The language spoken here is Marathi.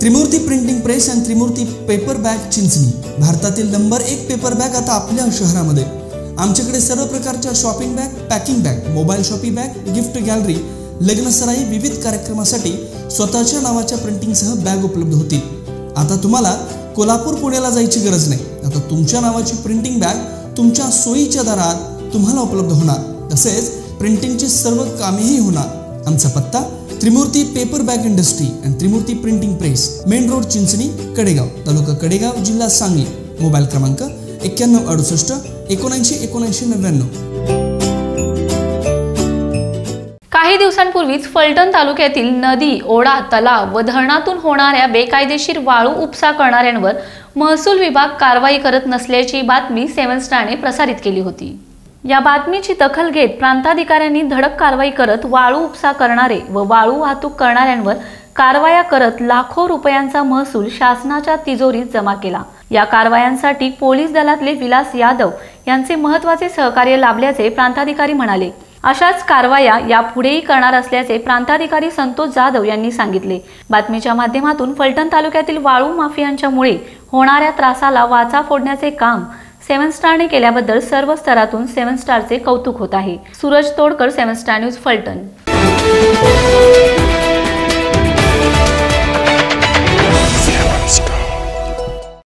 त्रिमूर्ती प्रिंटिंग प्रेस आणि त्रिमूर्ती पेपर बॅग चिंचणी. भारतातील नंबर एक पेपर बॅग आता आपल्या शहरामध्ये. आमच्याकडे सर्व प्रकारच्या shopping bag packing bag mobile shopping bag gift gallery लग्नसराई विविध कार्यक्रमासाठी स्वतःच्या नावाच्या प्रिंटिंगसह बॅग उपलब्ध होतील. आता तुम्हाला कोल्हापूर पुण्याला जायची गरज नाही. आता तुमच्या नावाची प्रिंटिंग बॅग तुमच्या सोयीच्या दरात तुम्हाला उपलब्ध होणार. तसेच प्रिंटिंगची सर्व कामेही होणार. आमचा पत्ता त्रिमूर्ती पेपर बॅग इंडस्ट्री आणि Trimurti printing press main road Chinchani Kadegaon taluka Kadegaon जिल्हा सांगली. मोबाईल क्रमांक एक्क्याण्णव अडुसष्ट एकोणऐंशी एकोणऐंशी नव्याण्णव. काही दिवसांपूर्वीच फलटण तालुक्यातील नदी ओढा तलाव व धरणातून होणाऱ्या बेकायदेशीर वाळू उपसा करणाऱ्यांवर महसूल विभाग कारवाई करत नसल्याची बातमी सेवन स्टारने प्रसारित केली होती. या बातमीची दखल घेत प्रांताधिकाऱ्यांनी धडक कारवाई करत वाळू उपसा करणारे व वाळू वाहतूक करणाऱ्यांवर कारवाया करत लाखो रुपयांचा महसूल शासनाच्या तिजोरीत जमा केला. या कारवायांसाठी पोलीस दलातले विलास यादव यांचे महत्त्वाचे सहकार्य लाभल्याचे प्रांताधिकारी म्हणाले. अशाच कारवाया यापुढेही करणार असल्याचे प्रांताधिकारी संतोष जाधव यांनी सांगितले. बातमीच्या माध्यमातून फलटण तालुक्यातील वाळू माफियांच्यामुळे होणाऱ्या त्रासाला वाचा फोडण्याचे काम सेव्हन स्टारने केल्याबद्दल सर्व स्तरातून सेव्हन स्टारचे कौतुक होत आहे. Suraj Todkar seven star news Phaltan.